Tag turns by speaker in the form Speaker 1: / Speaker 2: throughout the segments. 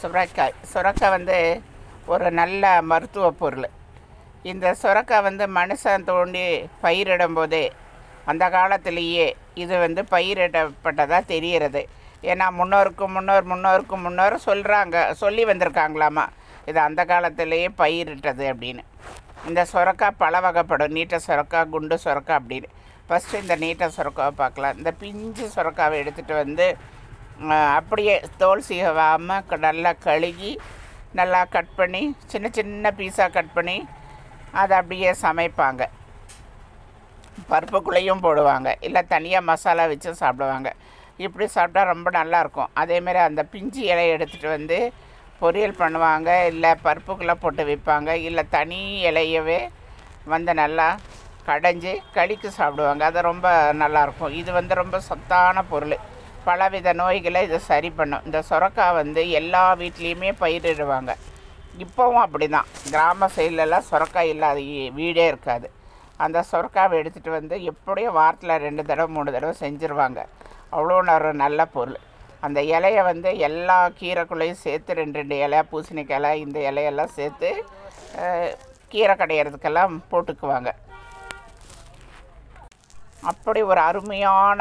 Speaker 1: சுரக்காய் சுரக்காய் வந்து ஒரு நல்ல மருத்துவ பொருள். இந்த சுரக்காய் வந்து மனுஷன் தோண்டி பயிரிடும் போதே அந்த காலத்திலேயே இது வந்து பயிரிடப்பட்டதாக தெரிகிறது. ஏன்னா முன்னோருக்கு முன்னோர் முன்னோருக்கு முன்னோர் சொல்கிறாங்க சொல்லி வந்திருக்காங்களாமா இது அந்த காலத்திலேயே பயிரிட்டது அப்படின்னு. இந்த சுரக்காய் பல வகைப்படும். நீட்ட சுரக்காய் குண்டு சுரக்காய் அப்படின்னு. ஃபஸ்ட்டு இந்த நீட்ட சுரக்காவை பார்க்கலாம். இந்த பிஞ்சு சுரக்காவை எடுத்துகிட்டு வந்து அப்படியே தோல் சீவாமல் நல்லா கழுகி நல்லா கட் பண்ணி சின்ன சின்ன பீஸாக கட் பண்ணி அதை அப்படியே சமைப்பாங்க. பருப்புக்குள்ளேயும் போடுவாங்க. இல்லை தனியாக மசாலா வச்சு சாப்பிடுவாங்க. இப்படி சாப்பிட்டா ரொம்ப நல்லாயிருக்கும். அதேமாரி அந்த பிஞ்சு இலையை எடுத்துகிட்டு வந்து பொரியல் பண்ணுவாங்க. இல்லை பருப்புக்குள்ளே போட்டு வைப்பாங்க இல்லை தனி இலையவே வந்து நல்லா கடைஞ்சி கழிக்கு சாப்பிடுவாங்க. அது ரொம்ப நல்லாயிருக்கும். இது வந்து ரொம்ப சத்தான பொருள். பலவித நோய்களை இது சரி பண்ணும். இந்த சுரக்காய் வந்து எல்லா வீட்லேயுமே பயிரிடுவாங்க. இப்போவும் அப்படி தான் கிராம சைட்லலாம் சுரக்காய் இல்லாத வீடே இருக்காது. அந்த சுரக்காவை எடுத்துகிட்டு வந்து எப்படியும் வாரத்தில் ரெண்டு தடவை மூணு தடவை செஞ்சுருவாங்க. அவ்வளோ ஒரு நல்ல பொருள். அந்த இலையை வந்து எல்லா கீரைக்குள்ளேயும் சேர்த்து ரெண்டு ரெண்டு இலை பூசணிக்காய் இந்த இலையெல்லாம் சேர்த்து கீரை கடையிறதுக்கெல்லாம் போட்டுக்குவாங்க. அப்படி ஒரு அருமையான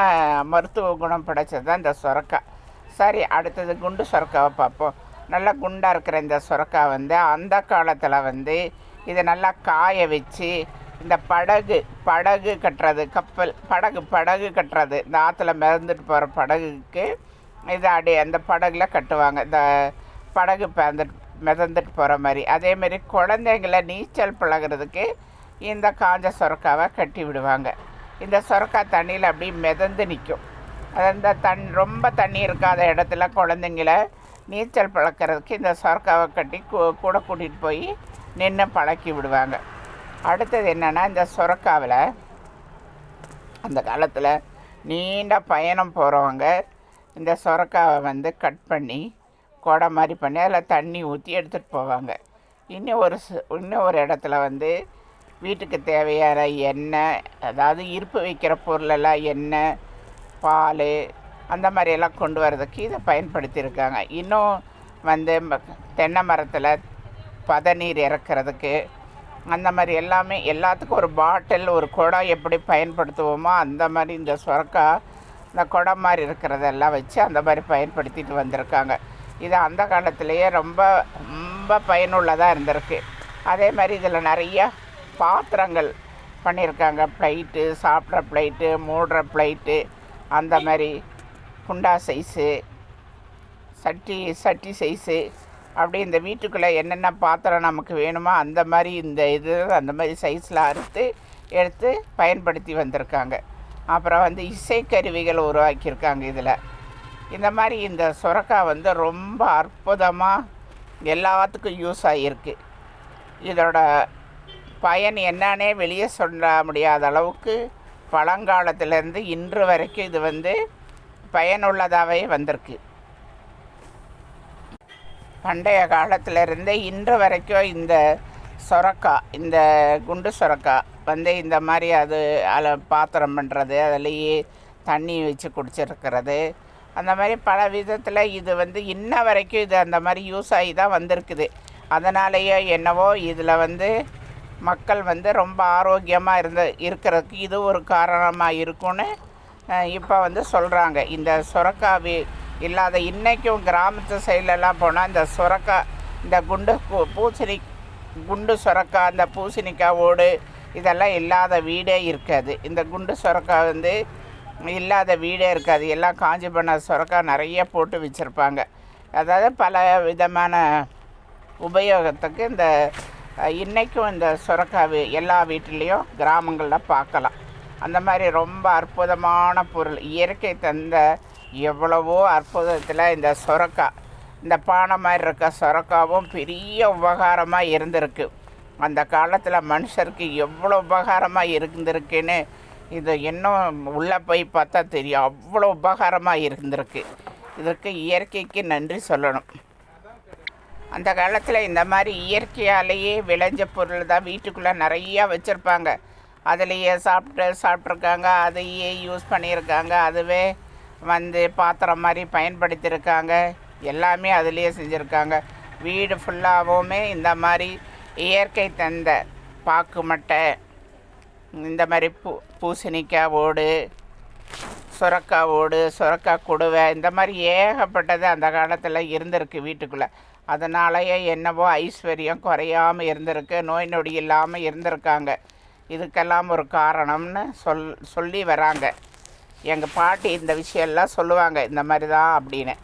Speaker 1: மருத்துவ குணம் படைச்சது தான் இந்த சுரக்காய் சரி அடுத்தது குண்டு சுரக்காவை பார்ப்போம். நல்லா குண்டாக இருக்கிற இந்த சுரக்காய் வந்து அந்த காலத்தில் வந்து இதை நல்லா காய வச்சு இந்த படகு படகு கட்டுறது கப்பல் படகு படகு கட்டுறது இந்த ஆற்றுல மிதந்துட்டு போகிற படகுக்கு இதை அடி அந்த படகுல கட்டுவாங்க. இந்த படகு பிறந்துட்டு மிதந்துட்டு போகிற மாதிரி. அதேமாரி குழந்தைங்கள நீச்சல் பழகிறதுக்கு இந்த காஞ்ச சுரக்காவை கட்டி விடுவாங்க. இந்த சுரக்காய் தண்ணியில் அப்படியே மிதந்து நிற்கும் அது அந்த தண் ரொம்ப தண்ணி இருக்காத இடத்துல குழந்தைங்கள நீச்சல் பழக்கிறதுக்கு இந்த சுரக்காவை கட்டி கூ- கூட கூட்டிகிட்டு போய் நின்று பழக்கி விடுவாங்க. அடுத்தது என்னென்னா இந்த சுரக்காவில் அந்த காலத்தில் நீண்ட பயணம் போகிறவங்க இந்த சுரக்காவை வந்து கட் பண்ணி கொடை மாதிரி பண்ணி அதில் தண்ணி ஊற்றி எடுத்துகிட்டு போவாங்க. இன்னும் ஒரு சு- இன்னும் ஒரு இடத்துல வந்து வீட்டுக்கு தேவையான எண்ணெய் அதாவது இருப்பு வைக்கிற பொருளெல்லாம் எண்ணெய் பால் அந்த மாதிரி எல்லாம் கொண்டு வரதுக்கு இதை பயன்படுத்தியிருக்காங்க. இன்னும் வந்து தென்னை மரத்தில் பதநீர் இறக்கிறதுக்கு அந்த மாதிரி எல்லாமே எல்லாத்துக்கும் ஒரு பாட்டில் ஒரு குடம் எப்படி பயன்படுத்துவோமோ அந்த மாதிரி இந்த சொரக்கா இந்த குடம் மாதிரி இருக்கிறதெல்லாம் வச்சு அந்த மாதிரி பயன்படுத்திட்டு வந்திருக்காங்க. இது அந்த காலத்திலேயே ரொம்ப ரொம்ப பயனுள்ளதாக இருந்திருக்கு. அதே மாதிரி இதில் நிறையா பாத்திரங்கள் பண்ணியிருக்காங்க. ப்ளைட்டு சாப்பிட்ற ப்ளைட்டு மூடுற ப்ளைட்டு அந்த மாதிரி குண்டா சைஸு சட்டி சட்டி சைஸு. அப்படி இந்த வீட்டுக்குள்ளே என்னென்ன பாத்திரம் நமக்கு வேணுமோ அந்த மாதிரி இந்த இது அந்த மாதிரி சைஸில் அறுத்து எடுத்து பயன்படுத்தி வந்திருக்காங்க. அப்புறம் வந்து இசைக்கருவிகள் உருவாக்கியிருக்காங்க இதில். இந்த மாதிரி இந்த சுரக்காய் வந்து ரொம்ப அற்புதமாக எல்லாத்துக்கும் யூஸ் ஆகியிருக்கு. இதோட பயன் என்னன்னே வெளியே சொல்ல முடியாத அளவுக்கு பழங்காலத்திலேருந்து இன்று வரைக்கும் இது வந்து பயனுள்ளதாகவே வந்திருக்கு. பண்டைய காலத்திலிருந்தே இன்று வரைக்கும் இந்த சொரக்காய் இந்த குண்டு சொரக்காய் வந்து இந்த மாதிரி அது அதில் பாத்திரம் பண்ணுறது அதுலேயே தண்ணி வச்சு குடிச்சிருக்கிறது. அந்த மாதிரி பல விதத்தில் இது வந்து இன்ன வரைக்கும் இது அந்த மாதிரி யூஸ் ஆகி தான் வந்திருக்குது. அதனாலேயே என்னவோ இதில் வந்து மக்கள் வந்து ரொம்ப ஆரோக்கியமாக இருந்த இருக்கிறதுக்கு இது ஒரு காரணமாக இருக்கும்னு இப்போ வந்து சொல்கிறாங்க இந்த சுரக்காவி இல்லாத இன்றைக்கும் கிராமத்து சைட்லலாம் போனால் இந்த சுரக்கா இந்த குண்டு பூ- பூசணி குண்டு சுரக்கா அந்த பூசணிக்காய் ஓடு இதெல்லாம் இல்லாத வீடே இருக்காது. இந்த குண்டு சுரக்காய் வந்து இல்லாத வீடே இருக்காது. எல்லாம் காஞ்சி பண்ண சுரக்காய் நிறைய போட்டு வச்சுருப்பாங்க. அதாவது பல விதமான உபயோகத்துக்கு இந்த இன்றைக்கும் இந்த சுரக்காய் எல்லா வீட்டிலையும் கிராமங்களில் பார்க்கலாம் அந்த மாதிரி ரொம்ப அற்புதமான பொருள். இயற்கை தந்த எவ்வளவோ அற்புதத்தில் இந்த சுரக்காய் இந்த பானை மாதிரி இருக்க சுரக்காவும் பெரிய உபகாரமாக இருந்திருக்கு. அந்த காலத்தில் மனுஷருக்கு எவ்வளோ உபகாரமாக இருந்திருக்குன்னு இது இன்னும் உள்ளே போய் பார்த்தா தெரியும். அவ்வளோ உபகாரமாக இருந்திருக்கு. இதற்கு இயற்கைக்கு நன்றி சொல்லணும். அந்த காலத்தில் இந்த மாதிரி இயற்கையாலேயே விளைஞ்ச பொருள் தான் வீட்டுக்குள்ளே நிறையா வச்சுருப்பாங்க. அதுலேயே சாப்பிட்டு சாப்பிட்ருக்காங்க அதையே யூஸ் பண்ணியிருக்காங்க. அதுவே வந்து பாத்திரம் மாதிரி பயன்படுத்தியிருக்காங்க. எல்லாமே அதுலேயே செஞ்சுருக்காங்க. வீடு ஃபுல்லாகவுமே இந்த மாதிரி இயற்கை தந்த பாக்கு மட்டை இந்த மாதிரி பூ பூசணிக்காய் ஓடு சுரக்காய் ஓடு சுரக்காய் குடுவை இந்த மாதிரி ஏகப்பட்டது அந்த காலத்தில் இருந்திருக்கு வீட்டுக்குள்ளே. அதனாலேயே என்னவோ ஐஸ்வர்யம் குறையாமல் இருந்திருக்கு நோய் நொடி இல்லாமல் இருந்திருக்காங்க. இதுக்கெல்லாம் ஒரு காரணம்னு சொல் சொல்லி வராங்க. எங்கள் பாட்டி இந்த விஷயம்லாம் சொல்லுவாங்க இந்த மாதிரி தான் அப்படின்னு.